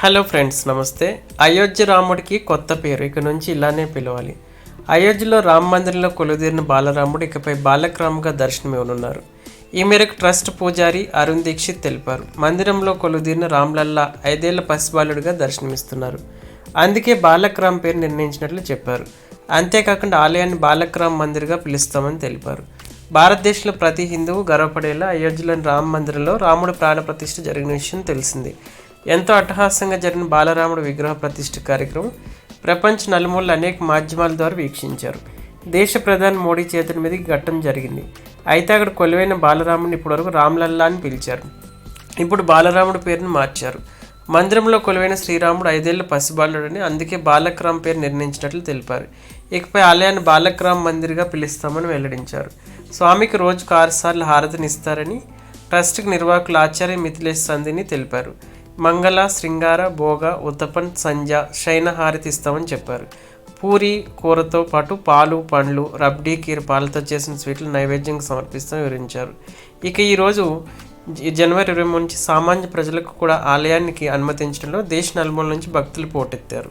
Hello friends నమస్తే. అయోధ్య రాముడికి కొత్త పేరు ఇక నుంచి ఇలానే పిలవాలి. అయోధ్యలో రామ మందిరంలో కొలుదీరిన బాలరాముడు ఇకపై బాలక్రామ్గా దర్శనమివ్వనున్నారు ఈ మేరకు ట్రస్ట్ పూజారి అరుణ్ దీక్షిత్ తెలిపారు. మందిరంలో కొలుదీరిన రామ్లల్లా ఐదేళ్ళ పసిబాలుడిగా దర్శనమిస్తున్నారు. అందుకే బాలక్రామ్ పేరు నిర్ణయించినట్లు చెప్పారు. అంతేకాకుండా ఆలయాన్ని బాలక్రామ్ మందిర్గా పిలుస్తామని తెలిపారు. భారతదేశంలో ప్రతి హిందువు గర్వపడేలా అయోధ్యలోని రామ మందిరంలో రాముడు ప్రాణ ప్రతిష్ఠ జరిగిన విషయం తెలిసింది. ఎంతో అట్టహాసంగా జరిగిన బాలరాముడు విగ్రహ ప్రతిష్ఠ కార్యక్రమం ప్రపంచ నలుమూలలు అనేక మాధ్యమాల ద్వారా వీక్షించారు. దేశ ప్రధాని మోడీ చేతుల మీదకి ఘట్టం జరిగింది. అయితే అక్కడ కొలువైన బాలరాముడిని ఇప్పటివరకు రామ్లల్లా అని పిలిచారు. ఇప్పుడు బాలరాముడి పేరును మార్చారు. మందిరంలో కొలువైన శ్రీరాముడు ఐదేళ్ళ పసిబాలుడని అందుకే బాలక్రామ్ పేరు నిర్ణయించినట్లు తెలిపారు. ఇకపై ఆలయాన్ని బాలక్రామ్ మందిర్గా పిలుస్తామని వెల్లడించారు. స్వామికి రోజుకు ఆరుసార్లు హారతినిస్తారని ట్రస్ట్కి నిర్వాహకులు ఆచార్య మిథిలేష్ సంధిని తెలిపారు. మంగళ శృంగార భోగ ఉత్తపన్ సంధ్య శయన హారతి ఇస్తామని చెప్పారు. పూరి కూరతో పాటు పాలు పండ్లు రబ్డీ కీర్ పాలతో చేసిన స్వీట్లు నైవేద్యంగా సమర్పిస్తామని వివరించారు. ఇక ఈరోజు జనవరి ఇరవై మూడు నుంచి సామాన్య ప్రజలకు కూడా ఆలయానికి అనుమతించడంలో దేశ నలుమూల నుంచి భక్తులు పోటెత్తారు.